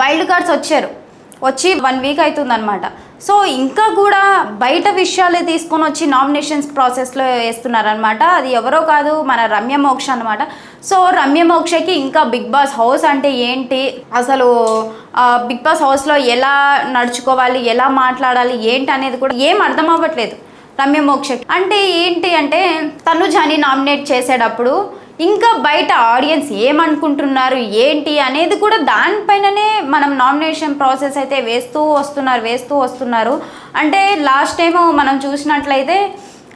Wild cards వచ్చారు. వచ్చి one week అవుతుందన్నమాట సో ఇంకా కూడా బయట విషయాలే తీసుకొని వచ్చి నామినేషన్స్ ప్రాసెస్లో వేస్తున్నారనమాట అది ఎవరో కాదు మన రమ్య మోక్ష అనమాట సో రమ్య మోక్షకి ఇంకా బిగ్ బాస్ హౌస్ అంటే ఏంటి? అసలు బిగ్ బాస్ హౌస్లో ఎలా నడుచుకోవాలి ఎలా మాట్లాడాలి ఏంటి అనేది కూడా ఏం అర్థం అవ్వట్లేదు రమ్య మోక్షకి. అంటే ఏంటి అంటే తనుజాని నామినేట్ చేసేటప్పుడు ఇంకా బయట ఆడియన్స్ ఏమనుకుంటున్నారు ఏంటి అనేది కూడా దానిపైననే మనం నామినేషన్ ప్రాసెస్ అయితే వేస్తూ వస్తున్నారు వేస్తూ వస్తున్నారు. అంటే లాస్ట్ టైం మనం చూసినట్లయితే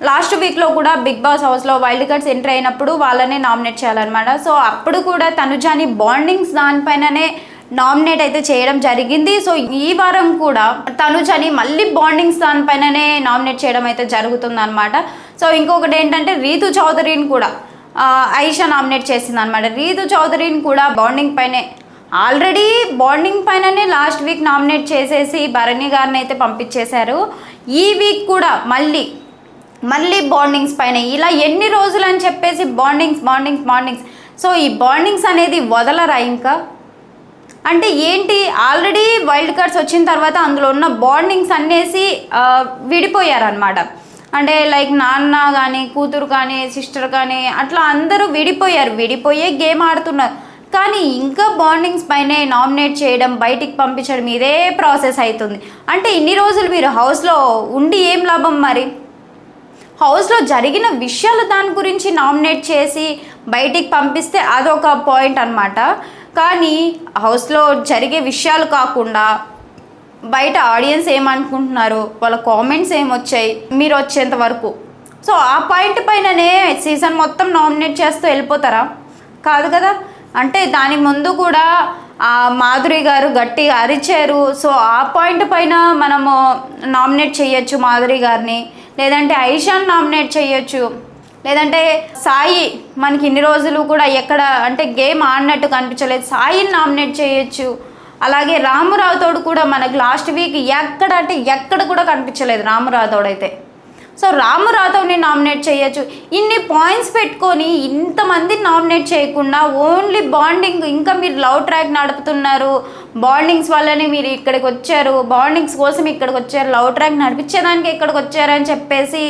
లాస్ట్ వీక్లో కూడా బిగ్ బాస్ హౌస్లో వైల్డ్ కార్డ్స్ ఎంటర్ అయినప్పుడు వాళ్ళనే నామినేట్ చేయాలన్నమాట. సో అప్పుడు కూడా తనుజాని బాండింగ్స్ దానిపైననే నామినేట్ అయితే చేయడం జరిగింది. సో ఈ వారం కూడా తనుజని మళ్ళీ బాండింగ్స్ దానిపైననే నామినేట్ చేయడం అయితే జరుగుతుంది అనమాట సో ఇంకొకటి ఏంటంటే రీతు చౌదరిని కూడా ఐషా నామినేట్ చేసింది అనమాట రీతు చౌదరిని కూడా బాండింగ్ పైనే ఆల్రెడీ బాండింగ్ పైననే లాస్ట్ వీక్ నామినేట్ చేసేసి భరణి గారిని అయితే పంపించేశారు. ఈ వీక్ కూడా మళ్ళీ మళ్ళీ బాండింగ్స్ పైన. ఇలా ఎన్ని రోజులు అని చెప్పేసి బాండింగ్స్ బాండింగ్స్ బాండింగ్స్. సో ఈ బాండింగ్స్ అనేది వదలరా ఇంకా? అంటే ఏంటి ఆల్రెడీ వైల్డ్ కార్డ్స్ వచ్చిన తర్వాత అందులో ఉన్న బాండింగ్స్ అనేసి విడిపోయారనమాట అంటే లైక్ నాన్న కానీ కూతురు కానీ సిస్టర్ కానీ అట్లా అందరూ విడిపోయారు. విడిపోయే గేమ్ ఆడుతున్నారు. కానీ ఇంకా బాండింగ్స్ పైనే నామినేట్ చేయడం బయటికి పంపించడం ఇదే ప్రాసెస్ అవుతుంది అంటే ఇన్ని రోజులు మీరు హౌస్లో ఉండి ఏం లాభం మరి? హౌస్లో జరిగిన విషయాలు దాని గురించి నామినేట్ చేసి బయటికి పంపిస్తే అదొక పాయింట్ అన్నమాట. కానీ హౌస్లో జరిగే విషయాలు కాకుండా బయట ఆడియన్స్ ఏమనుకుంటున్నారు వాళ్ళ కామెంట్స్ ఏమొచ్చాయి మీరు వచ్చేంత వరకు. సో ఆ పాయింట్ పైననే సీజన్ మొత్తం నామినేట్ చేస్తూ వెళ్ళిపోతారా? కాదు కదా? అంటే దాని ముందు కూడా ఆ మాధురి గారు గట్టిగా అరిచారు. సో ఆ పాయింట్ పైన మనము నామినేట్ చేయొచ్చు మాధురి గారిని. లేదంటే ఐషాన్ నామినేట్ చేయొచ్చు. లేదంటే సాయి మనకి ఇన్ని రోజులు కూడా ఎక్కడ అంటే గేమ్ ఆడినట్టు కనిపించలేదు. సాయిని నామినేట్ చేయొచ్చు. అలాగే రామురావుతోడు కూడా మనకు లాస్ట్ వీక్ ఎక్కడ అంటే ఎక్కడ కూడా కనిపించలేదు రామురావుతోడు అయితే సో రాము రాథవ్ని నామినేట్ చేయొచ్చు. ఇన్ని పాయింట్స్ పెట్టుకొని ఇంతమందిని నామినేట్ చేయకుండా ఓన్లీ బాండింగ్ ఇంకా మీరు లవ్ ట్రాక్ నడుపుతున్నారు. బాండింగ్స్ వల్లనే మీరు ఇక్కడికి వచ్చారు. బాండింగ్స్ కోసం ఇక్కడికి వచ్చారు. లవ్ ట్రాక్ నడిపించేదానికి ఇక్కడికి వచ్చారు అని చెప్పేసి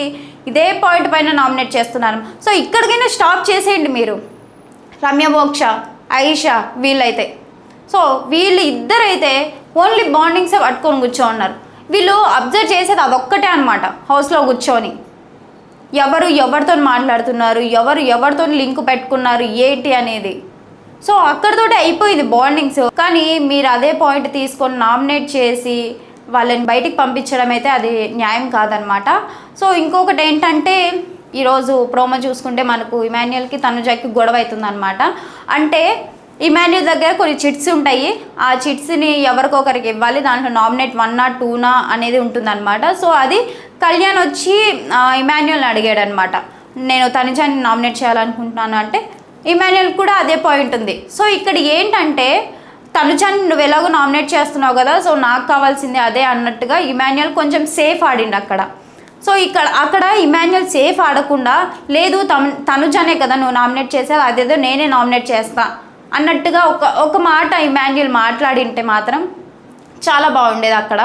ఇదే పాయింట్ పైన నామినేట్ చేస్తున్నారు. సో ఇక్కడికైనా స్టాప్ చేసేయండి మీరు. రమ్య మోక్ష ఐషా వీళ్ళైతే. సో వీళ్ళు ఇద్దరైతే ఓన్లీ బాండింగ్సే పట్టుకొని కూర్చో ఉన్నారు వీళ్ళు అబ్జర్వ్ చేసేది అదొక్కటే అనమాట హౌస్లో కూర్చొని. ఎవరు ఎవరితో మాట్లాడుతున్నారు ఎవరు ఎవరితో లింక్ పెట్టుకున్నారు ఏంటి అనేది. సో అక్కడితోటి అయిపోయింది బాండింగ్స్ కానీ మీరు అదే పాయింట్ తీసుకొని నామినేట్ చేసి వాళ్ళని బయటికి పంపించడం అయితే అది న్యాయం కాదనమాట సో ఇంకొకటి ఏంటంటే ఈరోజు ప్రోమో చూసుకుంటే మనకు ఇమాన్యుయల్కి తనుజాకి గొడవ అవుతుందన్నమాట. అంటే ఇమాన్యుల్ దగ్గర కొన్ని చిట్స్ ఉంటాయి. ఆ చిట్స్ని ఎవరికొకరికి ఇవ్వాలి? దాంట్లో నామినేట్ వన్నా టూనా అనేది ఉంటుందన్నమాట. సో అది కళ్యాణ్ వచ్చి ఇమాన్యుల్ని అడిగాడు అనమాట నేను తనిజాన్ని నామినేట్ చేయాలనుకుంటున్నాను అంటే ఇమాన్యుల్ కూడా అదే పాయింట్ ఉంది. సో ఇక్కడ ఏంటంటే తనుజాన్ని నువ్వు ఎలాగో నామినేట్ చేస్తున్నావు కదా సో నాకు కావాల్సింది అదే అన్నట్టుగా ఇమాన్యుల్ కొంచెం సేఫ్ ఆడిండు అక్కడ. సో ఇక్కడ అక్కడ ఇమాన్యుల్ సేఫ్ ఆడకుండా లేదు తను తనుజానే కదా నువ్వు నామినేట్ చేసావు అదేదో నేనే నామినేట్ చేస్తాను అన్నట్టుగా ఒక ఒక మాట ఇమాన్యుల్ మాట్లాడింటే మాత్రం చాలా బాగుండేది అక్కడ.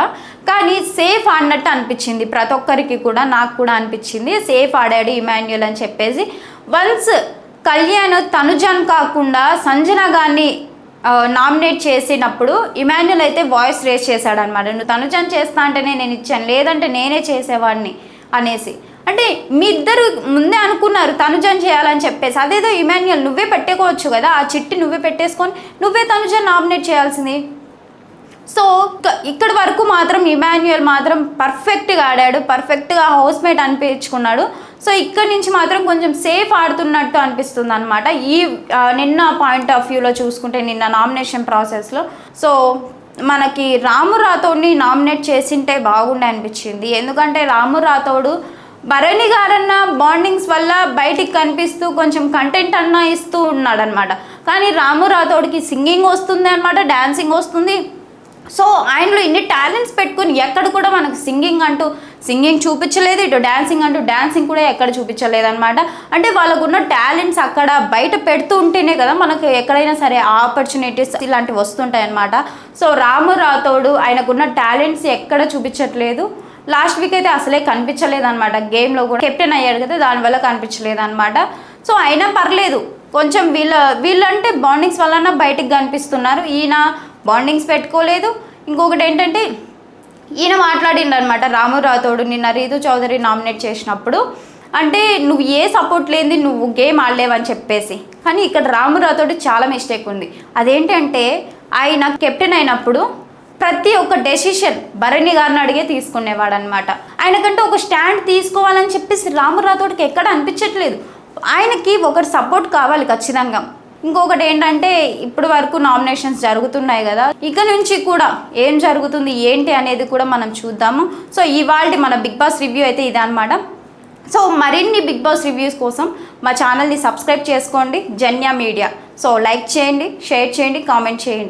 కానీ సేఫ్ ఆడినట్టు అనిపించింది. ప్రతి ఒక్కరికి కూడా నాకు కూడా అనిపించింది. సేఫ్ ఆడాడు ఇమాన్యుల్ అని చెప్పేసి. వన్స్ కళ్యాణ్ తనుజాన్ కాకుండా సంజన గారిని నామినేట్ చేసినప్పుడు ఇమాన్యుల్ అయితే వాయిస్ రేస్ చేశాడనమాట నువ్వు తనుజాన్ చేస్తా అంటేనే నేను ఇచ్చాను. లేదంటే నేనే చేసేవాడిని అనేసి. అంటే మీ ఇద్దరు ముందే అనుకున్నారు తనుజన్ చేయాలని చెప్పేసి. అదేదో ఇమాన్యుయల్ నువ్వే పెట్టుకోవచ్చు కదా ఆ చిట్టి నువ్వే పెట్టేసుకొని నువ్వే తనుజన్ నామినేట్ చేయాల్సింది. సో ఇక్కడ వరకు మాత్రం ఇమాన్యుయల్ మాత్రం పర్ఫెక్ట్గా ఆడాడు పర్ఫెక్ట్గా హౌస్ మేట్ అనిపించుకున్నాడు. సో ఇక్కడ నుంచి మాత్రం కొంచెం సేఫ్ ఆడుతున్నట్టు అనిపిస్తుంది అనమాట ఈ నిన్న పాయింట్ ఆఫ్ వ్యూలో చూసుకుంటే నిన్న నామినేషన్ ప్రాసెస్లో. సో మనకి రాము రాథోడ్ని నామినేట్ చేసింటే బాగుండే అనిపించింది. ఎందుకంటే రాము రాథోడు భరణి గారన్న బాండింగ్స్ వల్ల బయటికి కనిపిస్తూ కొంచెం కంటెంట్ అన్న ఇస్తూ ఉన్నాడనమాట కానీ రాము రాథోడ్కి సింగింగ్ వస్తుంది అనమాట డ్యాన్సింగ్ వస్తుంది. సో ఆయనలో ఇన్ని టాలెంట్స్ పెట్టుకుని ఎక్కడ కూడా మనకు సింగింగ్ అంటూ సింగింగ్ చూపించలేదు ఇటు డ్యాన్సింగ్ అంటూ డ్యాన్సింగ్ కూడా ఎక్కడ చూపించలేదు అనమాట అంటే వాళ్ళకున్న టాలెంట్స్ అక్కడ బయట పెడుతూ ఉంటేనే కదా మనకు ఎక్కడైనా సరే ఆపర్చునిటీస్ ఇలాంటివి వస్తుంటాయి అనమాట సో రాము రాథోడు ఆయనకున్న టాలెంట్స్ ఎక్కడ చూపించట్లేదు. లాస్ట్ వీక్ అయితే అసలే కనిపించలేదు అనమాట గేమ్లో కూడా కెప్టెన్ అయ్యాడు కదా దానివల్ల కనిపించలేదు అనమాట సో అయినా పర్లేదు. కొంచెం వీళ్ళ వీళ్ళంటే బాండింగ్స్ వలన బయటికి కనిపిస్తున్నారు. ఈయన బాండింగ్స్ పెట్టుకోలేదు. ఇంకొకటి ఏంటంటే ఈయన మాట్లాడిండు అనమాట రాము రాథోడు నిన్న రీతు చౌదరి నామినేట్ చేసినప్పుడు. అంటే నువ్వు ఏ సపోర్ట్ లేనిది నువ్వు గేమ్ ఆడలేవని చెప్పేసి. కానీ ఇక్కడ రాము రాథోడు చాలా మిస్టేక్ ఉంది. అదేంటంటే ఆయన కెప్టెన్ అయినప్పుడు ప్రతి ఒక్క డెసిషన్ భరణి గారిని అడిగే తీసుకునేవాడు అనమాట ఆయనకంటే ఒక స్టాండ్ తీసుకోవాలని చెప్పేసి రామురాథోడ్కి ఎక్కడ అనిపించట్లేదు. ఆయనకి ఒకటి సపోర్ట్ కావాలి ఖచ్చితంగా. ఇంకొకటి ఏంటంటే ఇప్పటి వరకు నామినేషన్స్ జరుగుతున్నాయి కదా ఇక నుంచి కూడా ఏం జరుగుతుంది ఏంటి అనేది కూడా మనం చూద్దాము. సో ఇవాళ మన బిగ్ బాస్ రివ్యూ అయితే ఇదనమాట అనమాట సో మరిన్ని బిగ్ బాస్ రివ్యూస్ కోసం మా ఛానల్ని సబ్స్క్రైబ్ చేసుకోండి జన్యా మీడియా. సో లైక్ చేయండి షేర్ చేయండి కామెంట్ చేయండి.